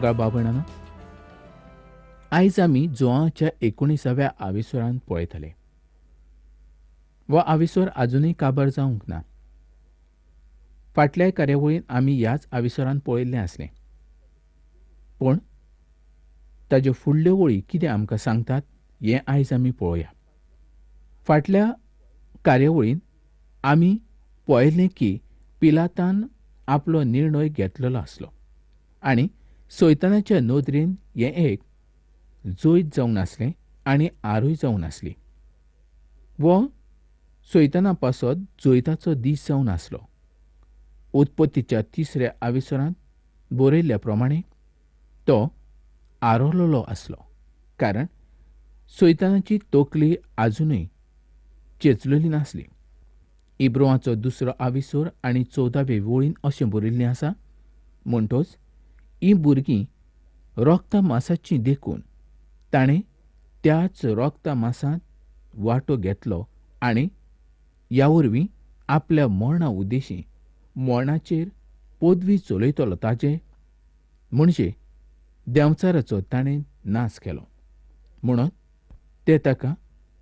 मोगाळ बाबणानो आयज आमी जोआच्या एकोणिसाव्या आविस्वरांत पळयतले वो आविस्वर आजुनूय काबार जावंक ना. फाटल्या कार्यावळीन आमी ह्याच आविस्वरांत पळयल्लें आसलें पूण ताज्यो फुडल्यो वळी कितें आमकां सांगतात हें आयज आमी पळोवया फाटल्या कार्यावळीन आमी पळयलें की पिलातान आपलो निर्णय घेतलेलो आसलो आनी सैतानाच्या नोदरेन हें एक जोयत जावन आसलें आनी आरूय जावन आसली वो सैताना पासत जोयताचो दीस जावन आसलो उत्पत्तीच्या तिसऱ्या आविसरांत बरयल्ल्या प्रमाणें तो आरोलोलो आसलो कारण सैतानाची तोकली आजुनूय चेचलेली नासली. इब्रोवाचो दुसरो आविसोर आनी चवदावे वळीन अशें बरयल्लें आसा म्हणटोच ही भुरगीं रोगता मासाचीं देखून ताणें त्याच रोगता मासांत वांटो घेतलो आनी ह्या वरवीं आपल्या मरणा उद्देशी मरणाचेर पदवी चलयतलो ताचे म्हणजे देंवचाराचो ताणें नाश केलो. म्हणून ते ताका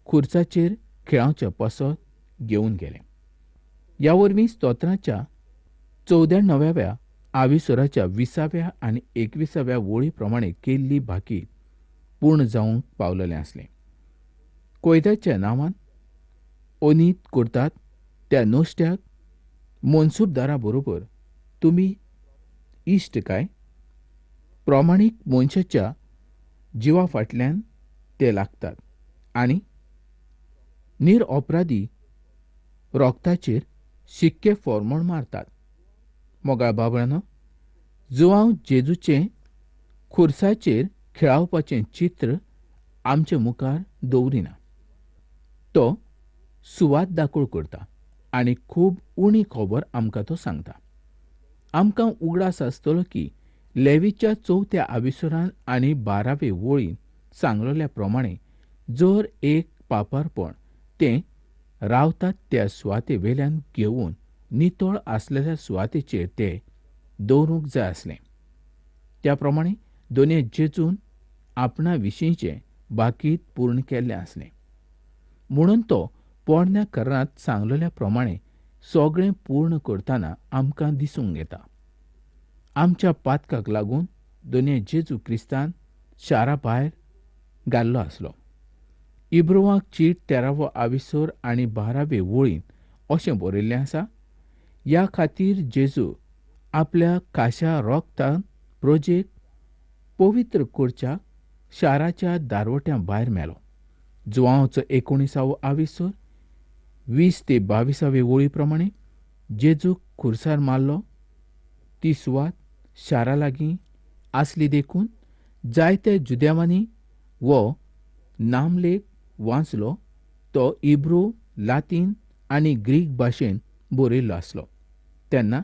खुर्साचेर खेळावच्या पासत घेवन गेले. ह्या वरवीं स्तोत्राच्या चवद्याणव्या आविसुराच्या विसाव्या आनी एकविसाव्या वळी प्रमाणें केल्ली भाकी पूर्ण जावंक पावलेलें आसलें कोयत्याच्या नांवान ओनीत करतात त्या नोश्ट्याक मनसूबदारा बरोबर तुमी इश्ट काय? प्रमाणीक मनशाच्या जिवा फाटल्यान ते लागतात आनी निरअपराधी रोगताचेर शिक्के फॉर्मण मारतात. मोगाळ बाबळांनो जुवांव जेजूचें खुर्साचेर खेळावपाचें चित्र आमचे मुखार दवरिना. तो सुवात दाखोळ करता आनी खूब उणी खबर आमकां तो सांगता. आमकां उगडास आसतलो की लेवीच्या चवथ्या आविसरान आनी बारावे वळीन सांगलेल्या प्रमाणें जर एक पापारपण तें रावतात त्या सुवाते वेल्यान घेवन नितळ आसलेल्या सुवातेचेर ते दवरूंक जाय आसलें त्या प्रमाणें दोनूय जेजून आपणा विशींचें बाकीत पूर्ण केल्लें आसलें म्हणून तो पोरण्या करणांत सांगलेल्या प्रमाणें सगळें पूर्ण करतना आमकां दिसूंक येता. आमच्या पातकाक लागून दोनूय जेजू क्रिस्तान शारा भायर घाल्लो आसलो इब्रोवाक चीट तेरावो आविसोर आनी बारावे वळीन अशें बरयल्लें आसा. ह्या खातीर जेजू आपल्या काशा रोगतान प्रोजेक्ट पवित्र करच्या शाराच्या दारवट्या भायर मेलो. जुवांवचो एकोणिसावो आविसर वीस ते बाविसावे वळी प्रमाणें जेजूक खुर्सार मारलो. ती सुवात शारा लागीं आसली देखून जायत्या जुद्यावांनी वो नामलेख वाचलो तो इब्रू लातीन आनी ग्रीक भाशेन बरयल्लो आसलो तेन्ना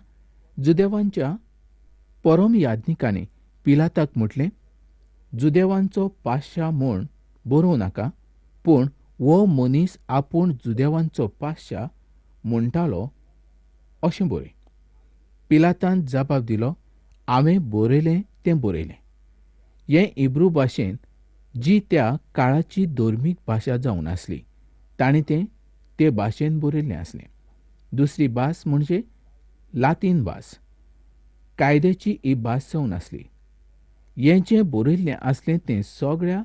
जुदेवांच्या परम याज्ञिकांनी पिलाताक म्हटलें जुदेवांचो पाशा म्हूण बरोवं नाका पूण वो मनीस आपूण जुदेवांचो पाशा म्हणटालो अशें बरय पिलातान जबाब दिलो हांवें बरयलें तें बरयलें हें इब्रू भाशेन जी त्या काळाची धर्मीक भाशा जावन आसली ताणें तें ते भाशेन बरयल्लें आसलें. दुसरी भास म्हणजे लातीन भास कायद्याची ही भास जावन आसली हें जें बरयल्लें आसलें तें सगळ्या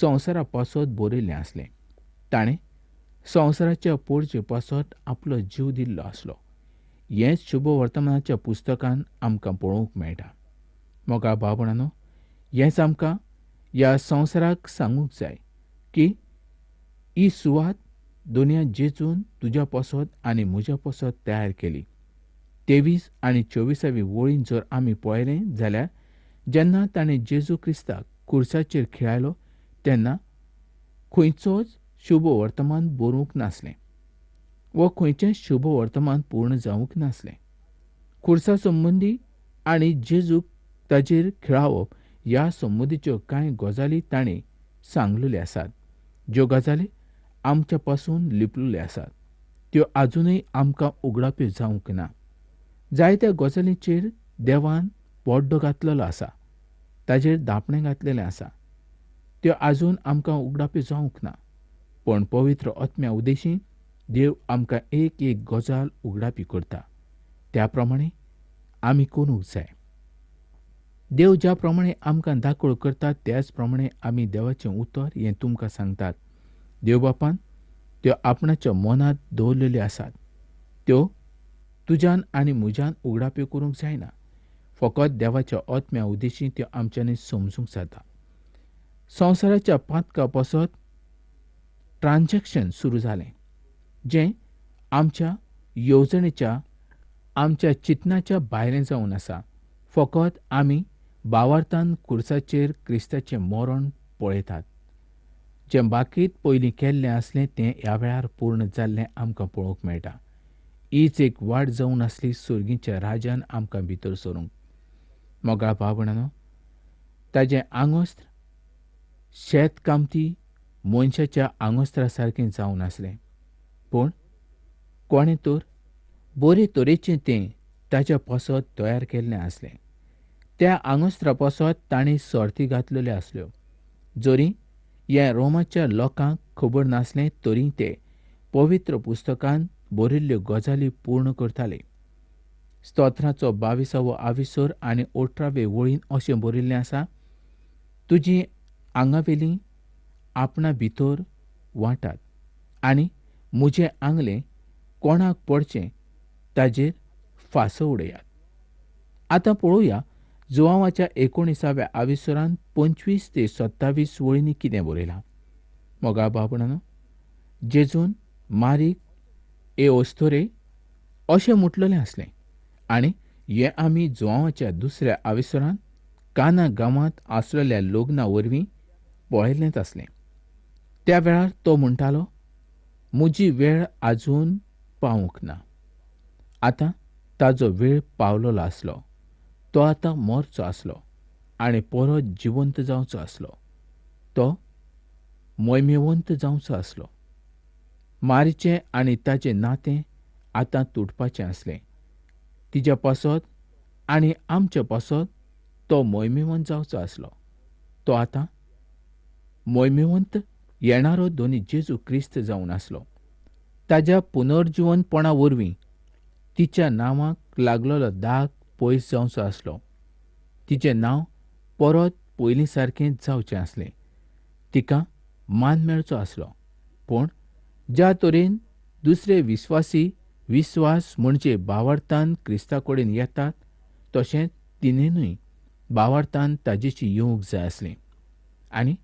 संवसारा पासत बरयल्लें आसलें ताणें संवसाराच्या पोरचे पासत आपलो जीव दिल्लो आसलो हेंच शुभ वर्तमानाच्या पुस्तकान आमकां पळोवंक मेळटा. मोगा बाबणानो हेंच आमकां ह्या संवसाराक सांगूंक जाय की ही सुवात दुनिया जेचून तुज्या पासत आनी म्हज्या पासत तयार केली. तेवीस आनी चोवीसावी वळीन जर आमी पळयलें जाल्यार जेन्ना ताणें जेजू क्रिस्ताक खुर्साचेर खेळायलो तेन्ना खंयचोच शुभ वर्तमान बरोवंक नासलें. व खंयचेंच शुभ वर्तमान पूर्ण जावंक नासलें. खुर्सा संबंदी आनी जेजूक ताजेर खेळावप ह्या संबंदीच्यो कांय गजाली ताणें सांगलेल्यो आसात. ज्यो गजाली आमच्या पासून लिपलेल्यो आसात. त्यो आजुनूय आमकां उगडाप्यो जावंक ना. जायत्या गजालींचेर देवान बोड्डो घातलेलो आसा ताजेर दापणें घातलेलें आसा. त्यो आजून आमकां उगडापी जावंक ना पण पवित्र आत्म्या उदेशी देव आमकां एक एक गजाल उगडापी करता. त्या प्रमाणे आमी करूंक जाय देव ज्या प्रमाणे आमकां दाखोळ करतात त्याच प्रमाणे आमी देवाचें उतर हें तुमकां सांगतात. देव बापान त्यो आपणाच्या मनांत दवरलेल्यो आसात. त्यो तुज्यान आनी म्हज्यान उगडाप्यो करूंक जायना. फकत देवाच्या आत्म्या उद्देशी त्यो आमच्यांनी समजूंक जाता. संवसाराच्या पातका पसत ट्रान्झॅक्शन सुरू जालें जें आमच्या येवजणेच्या आमच्या चिंतनाच्या भायलें जावन आसा. फकत आमी बावार्थान कुर्साचेर क्रिस्ताचें मरण पळयतात. जें बाकीत पयलीं केल्लें आसलें तें ह्या वेळार पूर्ण जाल्लें आमकां पळोवंक मेळटा. हीच एक वाट जावन आसली सोर्गीच्या राजान आमकां भितर सरूंक मोगाळ पावणानो ताजें आंगोस्त्र शेत कामती मनशाच्या आंगोस्त्रा सारकें जावन आसलें. पूण कोणें तर बरे तरेचें तें ताच्या पासत तयार केल्लें आसलें. त्या आंगोस्त्रा पासत ताणें सर्ती घातलेल्यो आसल्यो. जरी ह्या रोमाच्या लोकांक खबर नासलें तरी ते पवित्र पुस्तकांत बरयल्ल्यो गजाली पूर्ण करताले. स्तोत्राचो बाविसावो आविसर आनी अठरावे वळीन अशें बरयल्लें आसा तुजी आंगावेली आपणा भितर वांटात आनी म्हजें आंगलें कोणाक पडचें ताजेर फासो उडयात. आतां पळोवया जुवांवाच्या एकोणिसाव्या आविसरांत पंचवीस ते सत्तावीस वळींनी कितें बरयलां मोगा बाबणानो जेजून मारीक ए ओस्तोरे अशें म्हटलेलें आसलें आनी हें आमी जुवांवाच्या दुसऱ्या आविसरांत काना गांवांत आसलेल्या लग्ना वरवीं पळयल्लेंच आसलें त्या वेळार तो म्हणटालो म्हजी वेळ आजून पावूंक ना. आतां ताजो वेळ पावलोलो आसलो. तो आतां मरचो आसलो. आनी परत जिवंत जावचो आसलो. तो मोयमेवंत जावचो आसलो. मारचें आनी ताचें नातें आतां तुटपाचें आसलें तिच्या पासत आनी आमच्या पासत तो मोयमेवंत जावचो आसलो तो आतां मोयमेवंत येणारो दोनी जेजू क्रिस्त जावन आसलो ताज्या पुनर्जिवनपणा वरवीं तिच्या नांवाक लागलोलो दाग पयस जावचो आसलो तिचें नांव परत पयलीं सारकें जावचें आसलें तिका मान मेळचो आसलो पूण ज्या तरेन दुसरे विस्वासी विस्वास म्हणजे बावार्थान क्रिस्ता कडेन येतात तशेंच तिणेनूय बावार्थान ताजेची येवंक जाय आसलें. आनी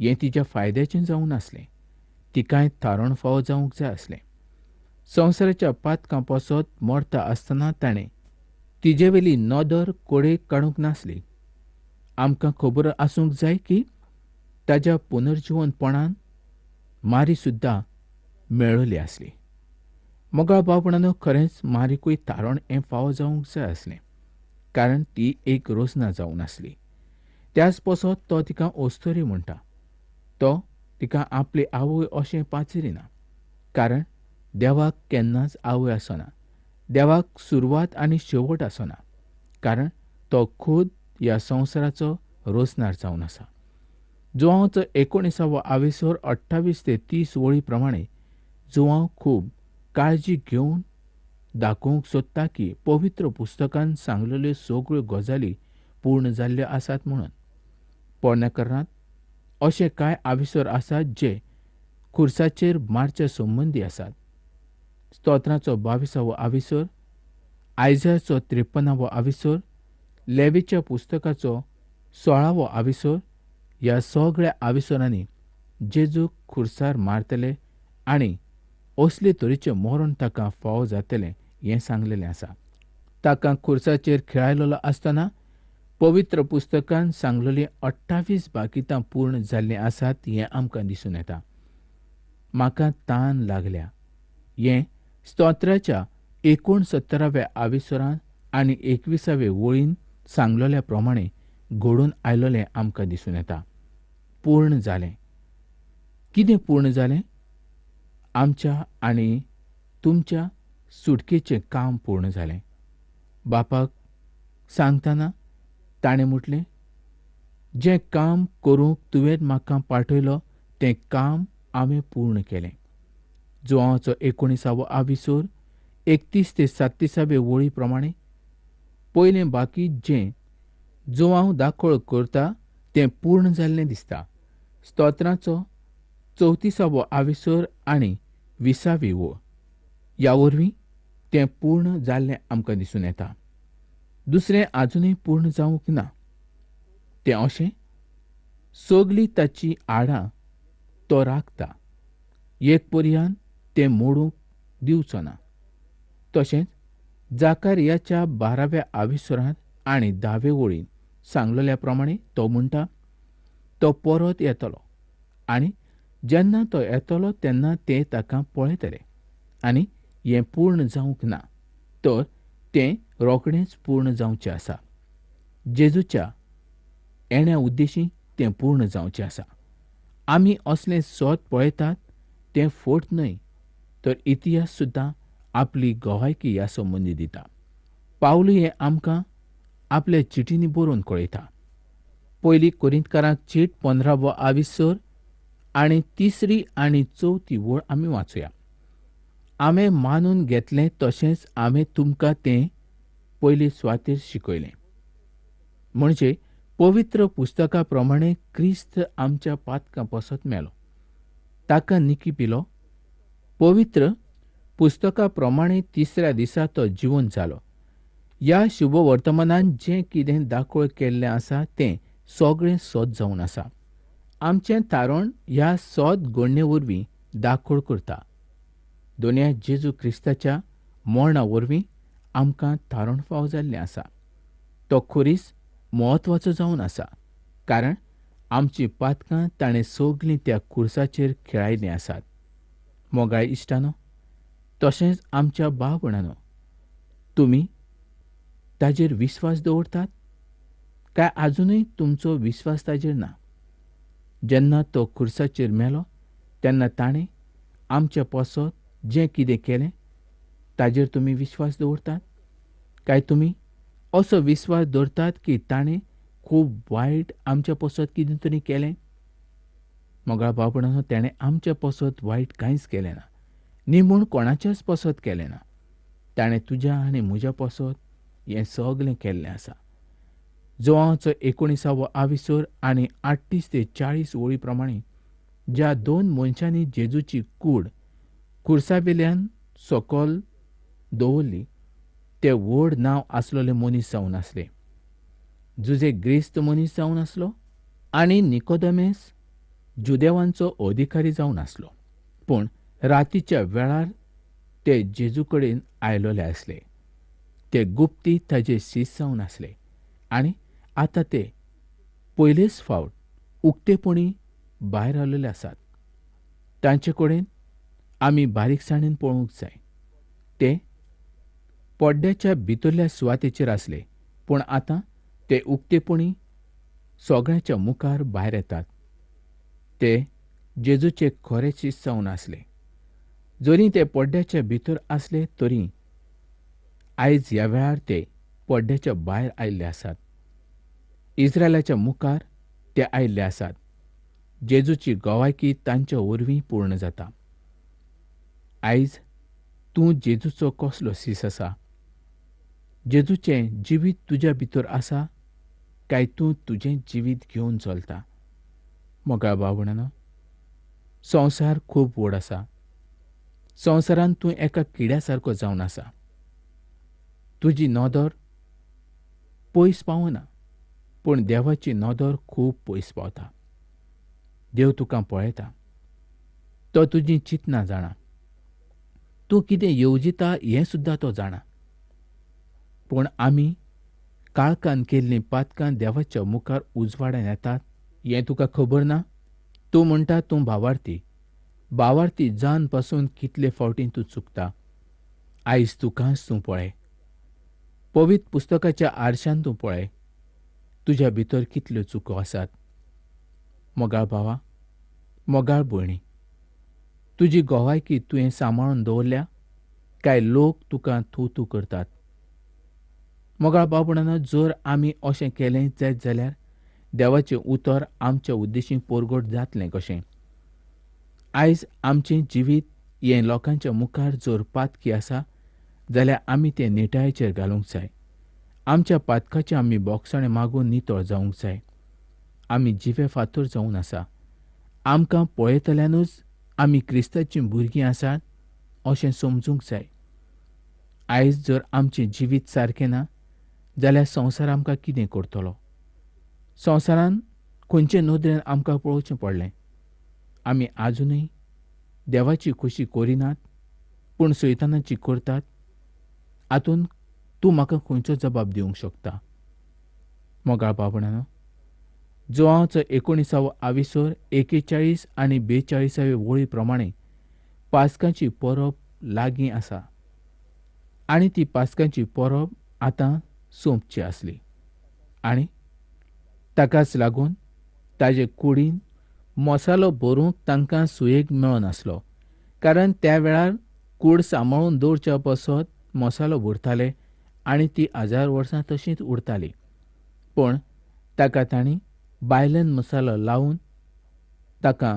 हें तिच्या फायद्याचें जावं नासलें तिकाय थारण फावो जावंक जाय आसलें. संवसाराच्या पातकां पासत मरता आसतना ताणें तिजे वेली नदर कोडे काडूंक नासली. आमकां खबर आसूंक जाय की ताज्या पुनर्जिवनपणान मारी सुद्दां मेळ्ळली आसली मोगाळ बावपणान खरेंच मारिकूय तारण हें फावो जावंक जाय आसलें कारण ती एक रोसना जावन आसली त्याच पसो तो तिका ओस्तोरी म्हणटा. तो तिका आपली आवय अशें पाचरिना. कारण देवाक केन्नाच आवय आसना देवाक सुरवात आनी शेवट आसना कारण तो खूद ह्या संवसाराचो रोसनार जावन आसा जुवांवचो एकोणिसावो आवेसोर अठ्ठावीस ते तीस वळी प्रमाणे जुवांव खूब काळजी घेवन दाखोवंक सोदता की पवित्र पुस्तकान सांगलेल्यो सगळ्यो गजाली पूर्ण जाल्ल्यो आसात म्हणून. पोरणेकरांत अशे कांय आविसर आसात जे खुर्साचेर मारच्या संबंदी आसात. स्तोत्राचो बाविसावो आविसर आयजाचो त्रेपन्नावो आविसर लेवीच्या पुस्तकाचो सोळावो आविसर ह्या सगळ्या आविसरांनी जेजूक खुर्सार मारतले आनी असले तरेचें मरण ताका फावो जातलें हें सांगलेलें आसा. ताका खुर्साचेर खेळायलेलो आसतना पवित्र पुस्तकान सांगलेलीं अठ्ठावीस बाकितां पूर्ण जाल्लीं आसात हें आमकां दिसून येता. म्हाका तान लागल्या. हें स्तोत्राच्या एकोणसत्तराव्या आविसरांत आनी एकविसावे वळीन सांगलोल्या प्रमाणे घडून आयलोलें आमकां दिसून येता. पूर्ण जालें कितें पूर्ण जालें आमच्या आनी तुमच्या सुटकेचें काम पूर्ण जालें बापाक सांगतना ताणें म्हटलें जें काम करूंक तुवें म्हाका पाठयलो तें काम हांवें पूर्ण केलें. जुवांचो एकोणिसावो आविसोर एकतीस ते सात्तीसावे वळी प्रमाणे. पयलें बाकी जें जुवांव दाखोळ करता तें पूर्ण जाल्लें दिसता. स्तोत्रांचो चवतिसावो आविसोर आनी विसावी हो. ओळ ह्या वरवीं तें पूर्ण जाल्लें आमकां दिसून येता. दुसरें आजुनूय पूर्ण जावंक ना? तें अशें सगळीं ताची आडां तो राखता. एक पर्यान तें मोडूंक दिवचो ना. तशेंच जाकारियाच्या बाराव्या आविसरांत आनी धावे वळीन सांगलेल्या प्रमाणे तो म्हणटा तो परत येतलो. आनी जेन्ना तो येतलो तेन्ना ते ताका पळयतले. आनी हें पूर्ण जावंक ना तर तें रोखडेंच पूर्ण जावचें आसा. जेजूच्या येण्या उद्देशी तें पूर्ण जावचें आसा. आमी असलें सोद पळयतात तें फोट न्हय तर इतिहास सुद्दां आपली गवायकी ह्या संबंदी दिता. पावलू हें आमकां आपल्या चिटींनी बरोवन कळयता. पयली कोरिंतकारांक चीट पंदरावो आविसर आनी तिसरी आनी चवथी वळ आमी वाचुया. हांवें मानून घेतलें तशेंच आमी तुमकां तें पयलीं सुवातेर शिकयलें म्हणजे पवित्र पुस्तका प्रमाणे क्रिस्त आमच्या पातकां बसत मेलो. ताका निकी पिलो पवित्र पुस्तका प्रमाणे तिसऱ्या दिसा तो जिवन जालो ह्या शुभ वर्तमानान जें कितें दाखोळ केल्लें आसा तें सगळें सोद जावन आसा. आमचें तारण ह्या सोद गोडणे वरवीं दाखोळ करता. दोनया जेजू क्रिस्ताच्या मरणा वरवीं आमकां तारण फाव जाल्लें आसा. तो खोरीस म्हत्वाचो जावन आसा कारण आमचीं पातकां ताणें सगळीं त्या खुर्साचेर खेळायलीं आसात. मोगाळ इश्टानो तशेंच आमच्या भाव तुमी ताजेर विस्वास दवरतात? काय आजुनूय तुमचो विस्वास ताजेर ना? जेन्ना तो खुर्साचेर मेलो तेन्ना ताणें आमच्या पोसोत जें कितें केलें ताजेर तुमी विस्वास दवरतात? काय तुमी असो विस्वास दवरतात की ताणें खूब वायट आमच्या पोसोत कितें तरी केलें? मोगाळ बाबणानो तेणें आमच्या पोसोत वायट कांयच केलें ना. न्ही म्हूण कोणाच्याच केलें ना. ताणें तुज्या आनी म्हज्या पोसोत हें सगलें केल्लें आसा. जोवांचो एकोणीसावं आविसोर आनी आठतीस ते चाळीस वळी प्रमाणे ज्या दोन मनशांनी जेजूची कूड खुर्सावेल्यान सकयल दवरली ते व्हड नांव आसलेले मनीस जावन आसले जुजे ग्रेस्त मनीस जावन आसलो आनी निकोदमेस जुदेवांचो अधिकारी जावन आसलो पूण रातीच्या वेळार ते जेजू कडेन आयलोले आसले ते गुप्ती ताजे शीस जावन आसले आनी आतां ते पयलेच फावट उक्तेपणी भायर आलेले आसात तांचे कडेन आमी बारीकसाणेन पळोवंक जाय. ते पड्ड्याच्या भितरल्या सुवातेचेर आसले पूण आतां ते उक्तेपणी सगळ्यांच्या मुखार भायर येतात. ते जेजूचे खरे शिस जावन आसले जरी ते पड्ड्याच्या भितर आसले तरी आयज ह्या वेळार ते पड्ड्याच्या भायर आयिल्ले आसात इस्रायलाच्या मुखार ते आयिल्ले आसात जेजूची गोवायकी तांच्या वरवीं पूर्ण जाता. आयज तूं जेजूचो कसलो सीस आसा? जेजूचें जिवीत तुज्या भितर आसा काय तूं तुजें जिवीत घेवन चलता? मोगा बाबणानो संवसार खूब व्हड आसा. संवसारांत तूं एका किड्या सारको जावन आसा. तुजी नदर पयस पावना. पूण देवाची नदर खूब पयस पावता. देव तुका पळयता. तो तुजी चिंतना जाणा. तूं कितें येवजिता हें सुद्दां तो जाणा. पूण आमी काळकान केल्लीं पातकां देवाच्या मुखार उजवाड्यान येतात हें तुका खबर ना? तूं म्हणटा तूं भावार्थी. भावार्थी जावनपासून कितले फावटी तूं चुकता. आयज तुकाच तूं पळय. पवित्र पुस्तकाच्या आरशान तूं पळय. तुज्या भितर कितल्यो चुको आसात मोगाळ भावा मोगाळ भयणी तुजी गोवायकी तुवें सांबाळून दवरल्या काय लोक तुका थू थू करतात. मोगाळ बाबणान जर आमी अशें केलें जायत जाल्यार देवाचें उतर आमच्या उद्देशीं पोरगोट जातलें कशें? आयज आमचें जिवीत हें लोकांच्या मुखार जोर पातकी आसा जाल्यार आमी तें निटायेचेर घालूंक जाय. आमच्या पातकाचे आमी बोगसाणें मागून नितळ जावंक जाय आमी जिवे फातोर जावन आसा. आमकां पळयतल्यानूच आमी क्रिस्ताचीं भुरगीं आसात अशें समजूंक जाय आयज जर आमचें जिवीत सारकें ना जाल्यार संवसार आमकां कितें करतलो? संवसारान खंयचे नदरेन आमकां पळोवचें पडलें? आमी आजुनूय देवाची खुशी करिनात पूण सैतानाची करतात. हातूंत तूं म्हाका खंयचो जबाब दिवंक शकता? मोगाळ बाबणानो जोआंचो एकोणिसावो आविसोर एकेचाळीस आनी बेचाळीसावे वळी प्रमाणें पासकांची परब लागीं आसा. आनी ती पासकांची परब आतां सोंपची आसली. आनी ताकाच लागून ताजे कुडीन मसालो भरूंक तांकां सुयेग मेळनासलो. कारण त्या वेळार कूड सांबाळून दवरच्या बसत मसालो भरताले आनी ती हजार वर्सां तशींच उरताली पूण ताका तांणी बायलेन मसालो लावन ताका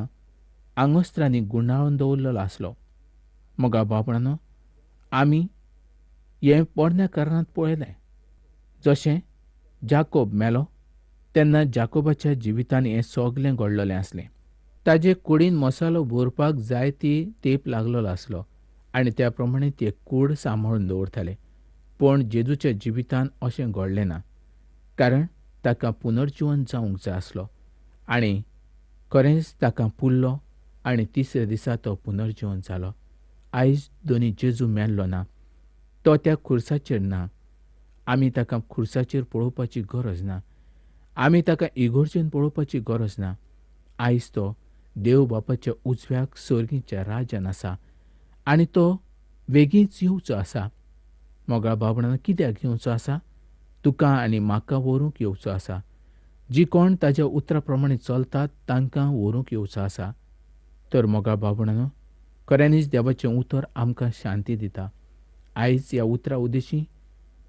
आंगोस्त्रांनी गुंडाळून दवरलेलो आसलो. मोगा बाबणानो आमी हें पोरण्या कारणांत पळयलें. जशें जाकोब मेलो तेन्ना जाकोबाच्या जिवितान हें सगलें घडलेलें आसलें. ताजे कुडीन मसालो भरपाक जाय ती तेंप लागलेलो आसलो. आनी त्या प्रमाणे ते कूड सांबाळून दवरताले. पूण जेजूच्या जिवितांत अशें घडलें ना कारण ताका पुनर्जिवन जावंक जाय आसलो. आनी खरेंच ताका पुरलो आनी तिसऱ्या दिसा तो पुनर्जिवन जालो. आयज दोनी जेजू मेल्लो ना. तो त्या खुर्साचेर ना. आमी ताका खुर्साचेर पळोवपाची गरज ना. आमी ताका इगोर्जेन पळोवपाची गरज ना. आयज तो देव बापाच्या उजव्याक सर्गीच्या राज्यान आसा. आनी तो बेगींच येवचो आसा. मोगाळ बाबणान कित्याक येवचो आसा? तुका आनी म्हाका व्हरूंक येवचो आसा. जी कोण ताच्या उतरा प्रमाणें चलतात तांकां व्हरूंक येवचो आसा. तर मोगाळ बाबणानो खऱ्यांनीच देवाचें उतर आमकां शांती दिता. आयज ह्या उतरा उद्देशी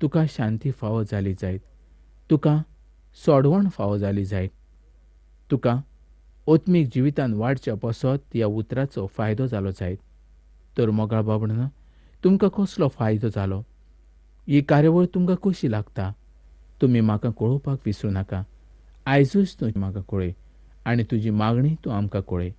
तुका शांती फावो जाली जायत. तुका सोडवण फावो जाली जायत. तुका ओत्मीक जिवितांत वाडच्या पसत ह्या उतराचो फायदो जालो जायत. तर मोगाळ बाबणानो तुमकां कसलो फायदो जालो ही कार्यावळ तुमकां कशी लागता तुमी म्हाका कळोवपाक विसरूं नाका आयजूच तुमी म्हाका कळय आनी तुजी मागणी तूं आमकां कळय